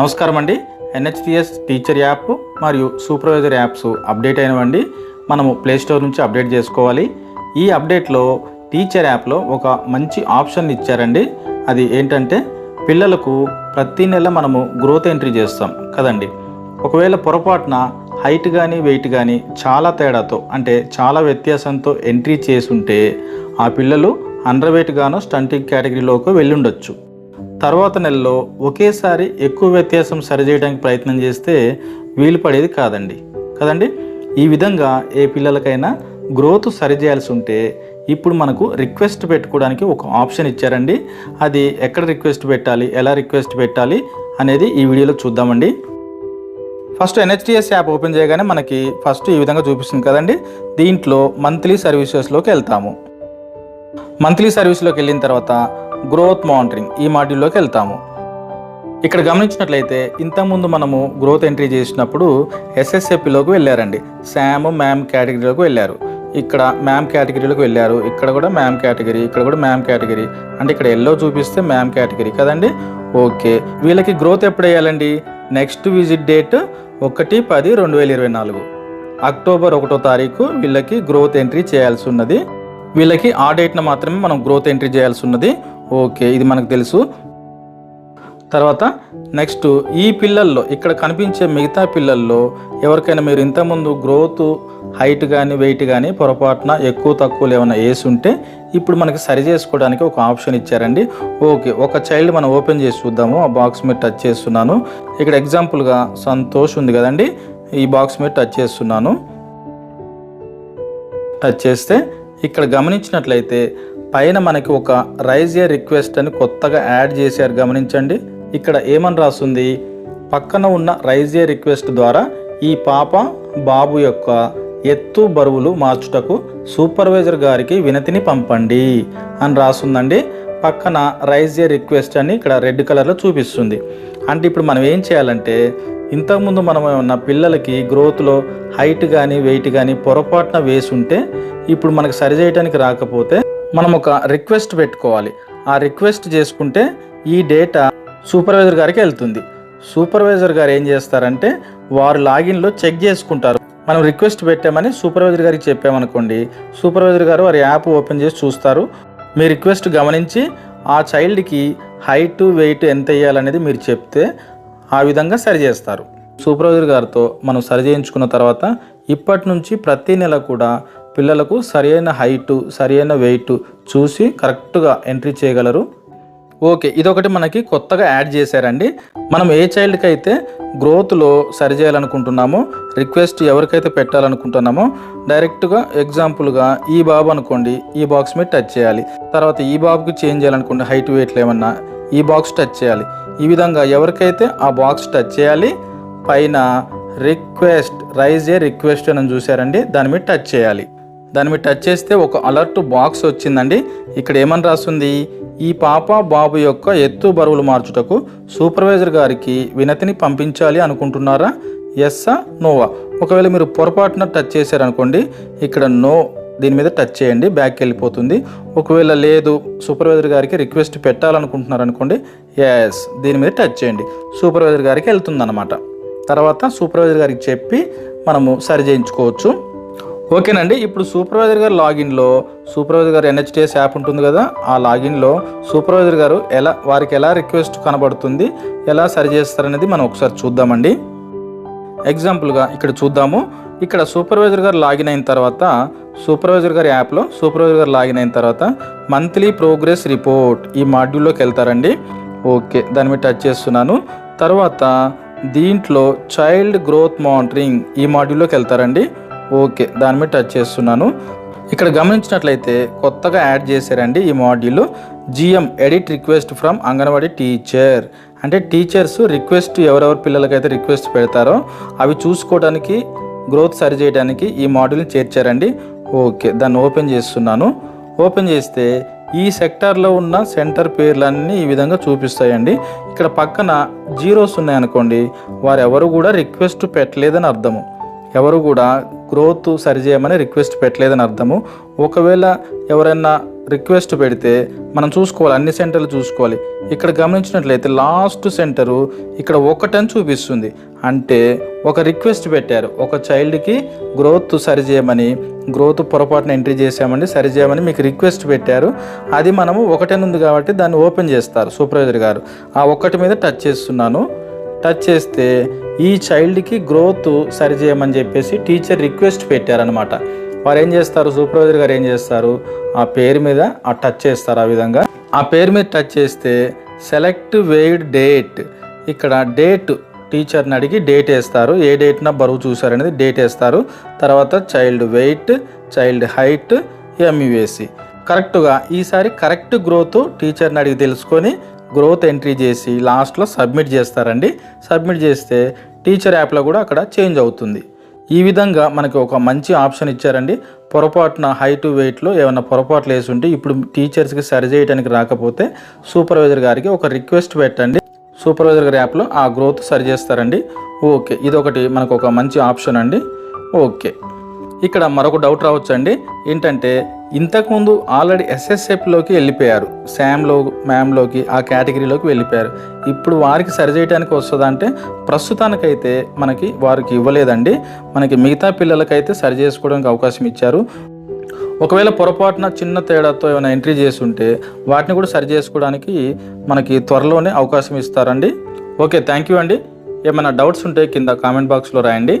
నమస్కారం అండి. NHPS teacher app మరియు సూపర్వైజర్ యాప్స్ అప్డేట్ అయినవండి. మనము ప్లేస్టోర్ నుంచి అప్డేట్ చేసుకోవాలి. ఈ అప్డేట్లో టీచర్ యాప్లో ఒక మంచి ఆప్షన్ ఇచ్చారండి. అది ఏంటంటే పిల్లలకు ప్రతి నెల మనము గ్రోత్ ఎంట్రీ చేస్తాం కదండి. ఒకవేళ పొరపాటున హైట్ కానీ వెయిట్ కానీ చాలా తేడాతో అంటే చాలా వ్యత్యాసంతో ఎంట్రీ చేసుంటే ఆ పిల్లలు అండర్ వెయిట్ గాను స్టంటింగ్ కేటగిరీలోకి వెళ్ళుండొచ్చు. తర్వాత నెలలో ఒకేసారి ఎక్కువ వ్యత్యాసం సరిచేయడానికి ప్రయత్నం చేస్తే వీలు పడేది కాదండి. కదండి? ఈ విధంగా ఏ పిల్లలకైనా గ్రోత్ సరిచేయాల్సి ఉంటే ఇప్పుడు మనకు రిక్వెస్ట్ పెట్టుకోవడానికి ఒక ఆప్షన్ ఇచ్చారండి. అది ఎక్కడ రిక్వెస్ట్ పెట్టాలి ఎలా రిక్వెస్ట్ పెట్టాలి అనేది ఈ వీడియోలో చూద్దామండి. ఫస్ట్ ఎన్హెచ్డిఎస్ యాప్ ఓపెన్ చేయగానే మనకి ఫస్ట్ ఈ విధంగా చూపిస్తుంది కదండి. దీంట్లో మంత్లీ సర్వీసెస్లోకి వెళ్తాము. మంత్లీ సర్వీస్లోకి వెళ్ళిన తర్వాత గ్రోత్ మానిటరింగ్ ఈ మాడ్యూల్లోకి వెళ్తాము. ఇక్కడ గమనించినట్లయితే ఇంతకుముందు మనము గ్రోత్ ఎంట్రీ చేసినప్పుడు ఎస్ఎస్ఎపిలోకి వెళ్ళారండి. శామ్ మ్యామ్ కేటగిరీలోకి వెళ్ళారు. ఇక్కడ మ్యామ్ కేటగిరీలోకి వెళ్ళారు. ఇక్కడ కూడా మ్యామ్ కేటగిరీ ఇక్కడ కూడా మ్యామ్ కేటగిరీ. అంటే ఇక్కడ ఎల్లో చూపిస్తే మ్యామ్ కేటగిరీ కదండి? ఓకే. వీళ్ళకి గ్రోత్ ఎప్పుడు వేయాలండి నెక్స్ట్ విజిట్ డేట్ ఒకటి పది రెండు వేల ఇరవై నాలుగు. అక్టోబర్ ఒకటో తారీఖు వీళ్ళకి గ్రోత్ ఎంట్రీ చేయాల్సి ఉన్నది. వీళ్ళకి ఆ డేట్న మాత్రమే మనం గ్రోత్ ఎంట్రీ చేయాల్సి ఉన్నది. ఓకే ఇది మనకు తెలుసు. తర్వాత నెక్స్ట్ ఈ పిల్లల్లో ఇక్కడ కనిపించే మిగతా పిల్లల్లో ఎవరికైనా మీరు ఇంతకుముందు గ్రోత్ హైట్ కానీ వెయిట్ కానీ పొరపాటున ఎక్కువ తక్కువలు ఏమైనా వేసి ఉంటే ఇప్పుడు మనకి సరి చేసుకోవడానికి ఒక ఆప్షన్ ఇచ్చారండి. ఓకే ఒక చైల్డ్ మనం ఓపెన్ చేసి చూద్దాము. ఆ బాక్స్ మీద టచ్ చేస్తున్నాను. ఇక్కడ ఎగ్జాంపుల్గా సంతోష్ ఉంది కదండి. ఈ బాక్స్ మీద టచ్ చేస్తున్నాను. టచ్ చేస్తే ఇక్కడ గమనించినట్లయితే పైన మనకి ఒక రైజ్ ఏ రిక్వెస్ట్ అని కొత్తగా యాడ్ చేశారు. గమనించండి. ఇక్కడ ఏమని రాస్తుంది పక్కన ఉన్న రైజ్ ఏ రిక్వెస్ట్ ద్వారా ఈ పాప బాబు యొక్క ఎత్తు బరువులు మార్చుటకు సూపర్వైజర్ గారికి వినతిని పంపండి అని రాస్తుందండి పక్కన రైజ్ ఏ రిక్వెస్ట్ అని ఇక్కడ రెడ్ కలర్లో చూపిస్తుంది. అంటే ఇప్పుడు మనం ఏం చేయాలంటే ఇంతకుముందు మనం ఏమన్నా పిల్లలకి గ్రోత్లో హైట్ కానీ వెయిట్ కానీ పొరపాటున వేసి ఉంటే ఇప్పుడు మనకు సరి చేయడానికి రాకపోతే మనం ఒక రిక్వెస్ట్ పెట్టుకోవాలి. ఆ రిక్వెస్ట్ చేసుకుంటే ఈ డేటా సూపర్వైజర్ గారికి వెళ్తుంది. సూపర్వైజర్ గారు ఏం చేస్తారంటే వారు లాగిన్లో చెక్ చేసుకుంటారు. మనం రిక్వెస్ట్ పెట్టామని సూపర్వైజర్ గారికి చెప్పామనుకోండి సూపర్వైజర్ గారు వారి యాప్ ఓపెన్ చేసి చూస్తారు. మీ రిక్వెస్ట్ గమనించి ఆ చైల్డ్కి హైట్ వెయిట్ ఎంత వేయాలనేది మీరు చెప్తే ఆ విధంగా సరిచేస్తారు సూపర్వైజర్ గారితో మనం సరిచేయించుకున్న తర్వాత ఇప్పటి నుంచి ప్రతి నెల కూడా పిల్లలకు సరైన హైటు సరైన వెయిట్ చూసి కరెక్ట్గా ఎంట్రీ చేయగలరు. ఓకే ఇదొకటి మనకి కొత్తగా యాడ్ చేశారండి. మనం ఏ చైల్డ్కి అయితే గ్రోత్లో సరి చేయాలనుకుంటున్నామో రిక్వెస్ట్ ఎవరికైతే పెట్టాలనుకుంటున్నామో డైరెక్ట్గా ఎగ్జాంపుల్గా ఈ బాబు అనుకోండి ఈ బాక్స్ మీద టచ్ చేయాలి. తర్వాత ఈ బాబుకి చేంజ్ చేయాలనుకోండి హైట్ వెయిట్లు ఏమన్నా ఈ బాక్స్ టచ్ చేయాలి. ఈ విధంగా ఎవరికైతే ఆ బాక్స్ టచ్ చేయాలి పైన రిక్వెస్ట్ రైజ్ ఏ రిక్వెస్ట్ అని చూసారండి దాని మీద టచ్ చేయాలి. దాని మీద టచ్ చేస్తే ఒక అలర్ట్ బాక్స్ వచ్చిందండి. ఇక్కడ ఏమని రాస్తుంది? ఈ పాప బాబు యొక్క ఎత్తు బరువులు మార్చుటకు సూపర్వైజర్ గారికి వినతిని పంపించాలి అనుకుంటున్నారా? ఎస్సా నోవా ఒకవేళ మీరు పొరపాటున టచ్ చేశారనుకోండి ఇక్కడ నో దీని మీద టచ్ చేయండి బ్యాక్ వెళ్ళిపోతుంది. ఒకవేళ లేదు సూపర్వైజర్ గారికి రిక్వెస్ట్ పెట్టాలనుకుంటున్నారు అనుకోండి ఎస్ దీని మీద టచ్ చేయండి. సూపర్వైజర్ గారికి వెళ్తుందన్నమాట. తర్వాత సూపర్వైజర్ గారికి చెప్పి మనము సరి చేయించుకోవచ్చు. ఓకేనండి ఇప్పుడు సూపర్వైజర్ గారు లాగిన్లో సూపర్వైజర్ గారు ఎన్హెచ్టిఎస్ యాప్ ఉంటుంది కదా ఆ లాగిన్లో సూపర్వైజర్ గారు ఎలా వారికి ఎలా రిక్వెస్ట్ కనబడుతుంది ఎలా సరి చేస్తారనేది మనం ఒకసారి చూద్దామండి. ఎగ్జాంపుల్గా ఇక్కడ చూద్దాము. ఇక్కడ సూపర్వైజర్ గారు లాగిన్ అయిన తర్వాత సూపర్వైజర్ గారి యాప్లో సూపర్వైజర్ గారు లాగిన్ అయిన తర్వాత మంత్లీ ప్రోగ్రెస్ రిపోర్ట్ ఈ మాడ్యూల్లోకి వెళ్తారండి. ఓకే దాని మీద టచ్ చేస్తున్నాను. తర్వాత దీంట్లో చైల్డ్ గ్రోత్ మానిటరింగ్ ఈ మాడ్యూల్లోకి వెళ్తారండి. ఓకే దాని మీద టచ్ చేస్తున్నాను. ఇక్కడ గమనించినట్లయితే కొత్తగా యాడ్ చేశారండి ఈ module. GM edit request from anganwadi teacher. అంటే టీచర్స్ రిక్వెస్ట్ ఎవరెవరి పిల్లలకైతే రిక్వెస్ట్ పెడతారో అవి చూసుకోవడానికి గ్రోత్ సరి చేయడానికి ఈ మాడ్యూల్ని చేర్చారండి. ఓకే దాన్ని ఓపెన్ చేస్తున్నాను. ఓపెన్ చేస్తే ఈ సెక్టార్లో ఉన్న సెంటర్ పేర్లన్నీ ఈ విధంగా చూపిస్తాయండి. ఇక్కడ పక్కన జీరోస్ ఉన్నాయనుకోండి వారు ఎవరు కూడా రిక్వెస్ట్ పెట్టలేదని అర్థము. ఎవరు కూడా గ్రోత్ సరిచేయమని రిక్వెస్ట్ పెట్టలేదని అర్థము. ఒకవేళ ఎవరైనా రిక్వెస్ట్ పెడితే మనం చూసుకోవాలి అన్ని సెంటర్లు చూసుకోవాలి. ఇక్కడ గమనించినట్లయితే లాస్ట్ సెంటరు ఇక్కడ ఒకటని చూపిస్తుంది. అంటే ఒక రిక్వెస్ట్ పెట్టారు ఒక చైల్డ్కి గ్రోత్ సరి చేయమని గ్రోత్ పొరపాటున ఎంట్రీ చేసామని సరి చేయమని మీకు రిక్వెస్ట్ పెట్టారు. అది మనము ఒకటని ఉంది కాబట్టి దాన్ని ఓపెన్ చేస్తారు సూపర్వైజర్ గారు. ఆ ఒక్కటి మీద టచ్ చేస్తున్నాను. టచ్ చేస్తే ఈ చైల్డ్కి గ్రోత్ సరి చేయమని చెప్పేసి టీచర్ రిక్వెస్ట్ పెట్టారనమాట వారు ఏం చేస్తారు? సూపర్వైజర్ గారు ఏం చేస్తారు? ఆ పేరు మీద ఆ టచ్ చేస్తారు ఆ విధంగా. ఆ పేరు మీద టచ్ చేస్తే సెలెక్ట్ వెయిడ్ డేట్. ఇక్కడ డేట్ టీచర్ని అడిగి డేట్ వేస్తారు. ఏ డేట్న బరువు చూసారనేది డేట్ వేస్తారు. తర్వాత child weight child height MUAC కరెక్ట్గా ఈసారి కరెక్ట్ గ్రోత్ టీచర్ని అడిగి తెలుసుకొని గ్రోత్ ఎంట్రీ చేసి లాస్ట్లో సబ్మిట్ చేస్తారండి. సబ్మిట్ చేస్తే టీచర్ యాప్లో కూడా అక్కడ చేంజ్ అవుతుంది. ఈ విధంగా మనకి ఒక మంచి ఆప్షన్ ఇచ్చారండి. పొరపాటున హై టు వెయిట్లో ఏమైనా పొరపాట్లు వేసి ఉంటే ఇప్పుడు టీచర్స్కి సరి చేయడానికి రాకపోతే సూపర్వైజర్ గారికి ఒక రిక్వెస్ట్ పెట్టండి. సూపర్వైజర్ గారి యాప్లో ఆ గ్రోత్ సరి చేస్తారండి. ఓకే ఇది ఒకటి మనకు ఒక మంచి ఆప్షన్ అండి. ఓకే ఇక్కడ మరొక డౌట్ రావచ్చు అండి ఏంటంటే ఇంతకుముందు ఆల్రెడీ ఎస్ఎస్ఎఫ్లోకి వెళ్ళిపోయారు. శామ్లో మ్యామ్లోకి ఆ కేటగిరీలోకి వెళ్ళిపోయారు. ఇప్పుడు వారికి సరి చేయడానికి వస్తుందా ప్రస్తుతానికైతే మనకి వారికి ఇవ్వలేదండి. మనకి మిగతా పిల్లలకైతే సరి చేసుకోవడానికి అవకాశం ఇచ్చారు. ఒకవేళ పొరపాటున చిన్న తేడాతో ఏమైనా ఎంట్రీ చేసి ఉంటే వాటిని కూడా సరి చేసుకోవడానికి మనకి త్వరలోనే అవకాశం ఇస్తారండి. ఓకే థ్యాంక్ యూ అండి. ఏమైనా డౌట్స్ ఉంటే కింద కామెంట్ బాక్స్లో రాయండి.